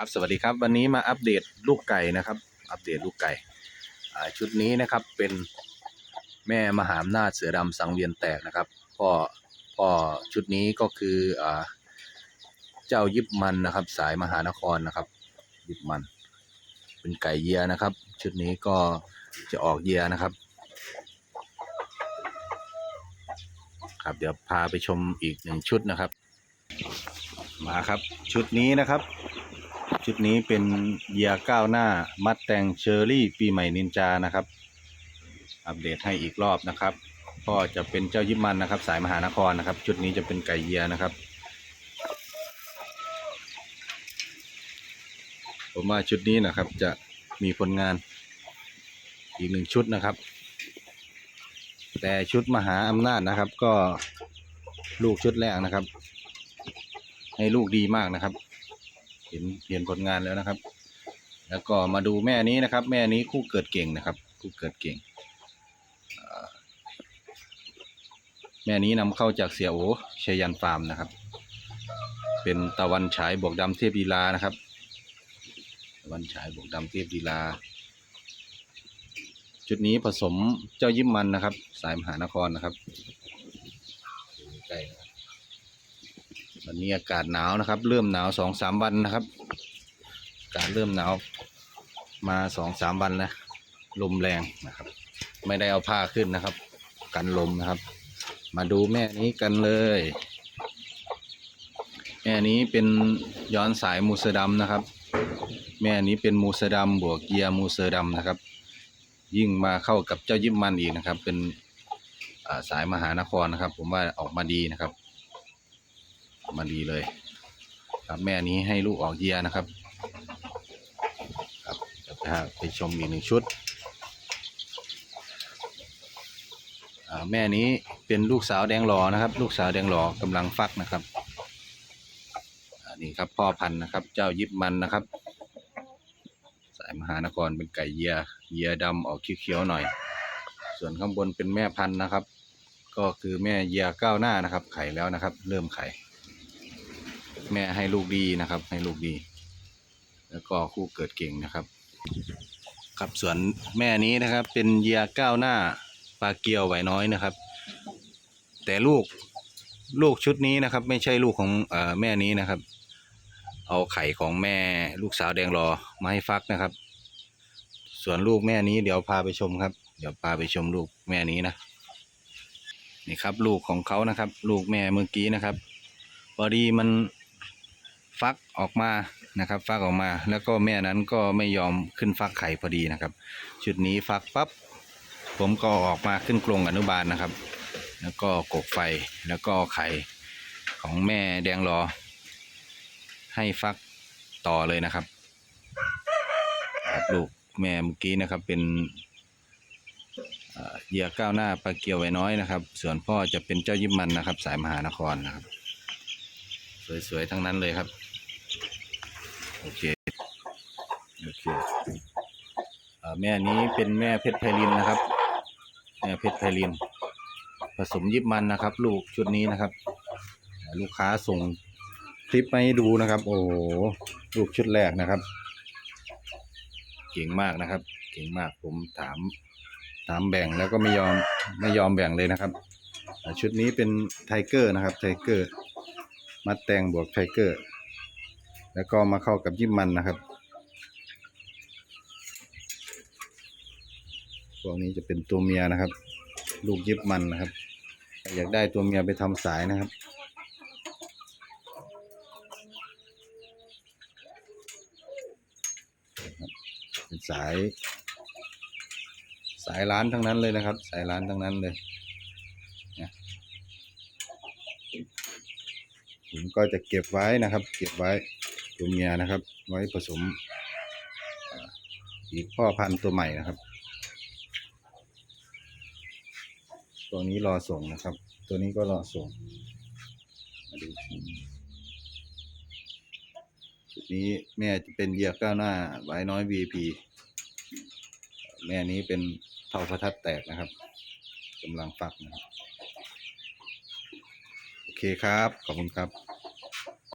ครับสวัสดีครับวันนี้มาอัปเดตลูกไก่นะครับ อัปเดตลูกไก่ชุดนี้นะครับเป็นแม่มหาอำนาจเสือดำสังเวียนแตกนะครับพ่อพ่อชุดนี้ก็คืออเจ้ายิบมันนะครับ สายมหานครนะครับยิบมัน เป็นไก่เยียนะครับ ชุดนี้ก็จะออกเยียนะครับ ครับเดี๋ยวพาไปชมอีกหนึ่งชุดนะครับ มาครับชุดนี้นะครับ ชุดนี้เป็นเยียก้าวหน้ามัดแต่งเชอรี่ปีใหม่นินจานะครับ อัปเดตให้อีกรอบนะครับ ก็จะเป็นเจ้ายิบมันนะครับ สายมหานครนะครับ ชุดนี้จะเป็นไก่เยียนะครับ ผมว่าชุดนี้นะครับจะมีผลงานอีกหนึ่งชุดนะครับ แต่ชุดมหาอำนาจนะครับ ก็ลูกชุดแรกนะครับ ให้ลูกดีมากนะครับ ห็นเห็นผลงานแล้วนะครับ แล้วก็มาดูแม่นี้นะครับ แม่นี้คู่เกิดเก่งนะครับ คู่เกิดเก่งเอ่อแม่นี้นำเข้าจากเสียโอชัยยันฟาร์มนะครับ เป็นตะวันฉายบวกดำเทพดีลานะครับ ตะวันฉายบวกดำเทพดีลา ชุดนี้ผสมเจ้ายิ้มมันนะครับ สายมหานครนะครับใกล้นะครับ วันนี้อากาศหนาวนะครับ เริ่มหนาวสองสามวันนะครับอากาศเริ่มหนาวมาสองสามวันแล้วลมแรงนะครับ ไม่ได้เอาผ้าขึ้นนะครับ กันลมนะครับ มาดูแม่นี้กันเลยแม่นี้เป็นย้อนสายมูเสอร์ดำนะครับ แม่นี้เป็นมูเสอร์ดำบวกเกียร์มูเสอร์ดำนะครับ ยิ่งมาเข้ากับเจ้ายิบมันอีกนะครับ เป็นสายมหานครนะครับ ผมว่าออกมาดีนะครับ มาดีเลย ครับแม่นี้ให้ลูกออกเยียนะครับ ครับเดี๋ยวจะไปชมอีกหนึ่งชุดแม่นี้เป็นลูกสาวแดงหลอนะครับ ลูกสาวแดงหลอกำลังฟักนะครับนนี้ครับพ่อพันธุ์นะครับ เจ้ายิบมันนะครับ สายมหานครเป็นไก่เยียเยียดำออกเขียวๆหน่อย ส่วนข้างบนเป็นแม่พันธุ์นะครับ ก็คือแม่เยียก้าวหน้านะครับ ไข่แล้วนะครับ เริ่มไข่ แม่ให้ลูกดีนะครับ ให้ลูกดี แล้วก็คู่เกิดเก่งนะครับ ครับส่วนแม่นี้นะครับ เป็นเยียก้าวหน้าปลาเกียวไหวน้อยนะครับ แต่ลูกลูกชุดนี้นะครับ ไม่ใช่ลูกของอแม่นี้นะครับ เอาไข่ของแม่ลูกสาวแดงรอมาให้ฟักนะครับ ส่วนลูกแม่นี้เดี๋ยวพาไปชมครับ เดี๋ยวพาไปชมลูกแม่นี้นะนี่ครับ ลูกของเขานะครับ ลูกแม่เมื่อกี้นะครับพอดีมัน ฟักออกมานะครับ ฟักออกมา แล้วก็แม่นั้นก็ไม่ยอมขึ้นฟักไข่พอดีนะครับ ชุดนี้ฟักปั๊บผมก็ออกมาขึ้นกรงอนุบาลนะครับ แล้วก็กกไฟแล้วก็ไข่ของแม่แดงรอ ให้ฟักต่อเลยนะครับลูกแม่เมื่อกี้นะครับเป็นเอ่อเหยื่อก้าวหน้าปลาเกียวไว้น้อยนะครับ ส่วนพ่อจะเป็นเจ้ายิบมันนะครับ สายมหานครนะครับ สวยๆ ทั้งนั้นเลยครับ โอเคโอเคอ่อแม่นี้เป็นแม่เพชรไพลินนะครับ แม่เพชรไพลิน ผสมยิบมันนะครับ ลูกชุดนี้นะครับ ลูกค้าส่งคลิปมาให้ดูนะครับ โอ้โหลูกชุดแรกนะครับ เก่งมากนะครับ เก่งมากผมถาม ถามแบ่งแล้วก็ไม่ยอมไม่ยอมแบ่งเลยนะครับ ชุดนี้เป็นไทเกอร์นะครับไทเกอร์มัดแตงบวกไทเกอร์ แล้วก็มาเข้ากับยิบมันนะครับพวกนี้จะเป็นตัวเมียนะครับ ลูกยิบมันนะครับ อยากได้ตัวเมียไปทำสายนะครับเป็นสาย สายร้านทั้งนั้นเลยนะครับ สายร้านทั้งนั้นเลยนะผมก็จะเก็บไว้นะครับ เก็บไว้ ตัวเมียนะครับ ไว้ผสมอีกพ่อพันธุ์ตัวใหม่นะครับตัวนี้รอส่งนะครับ ตัวนี้ก็รอส่งมาดูทีชุดนี้แม่จะเป็นเหยียก้าวหน้าไว้น้อย VIP แม่นี้เป็นเท่าพระทัดแตกนะครับกำลังฟักนะครับ โอเคครับ ขอบคุณครับ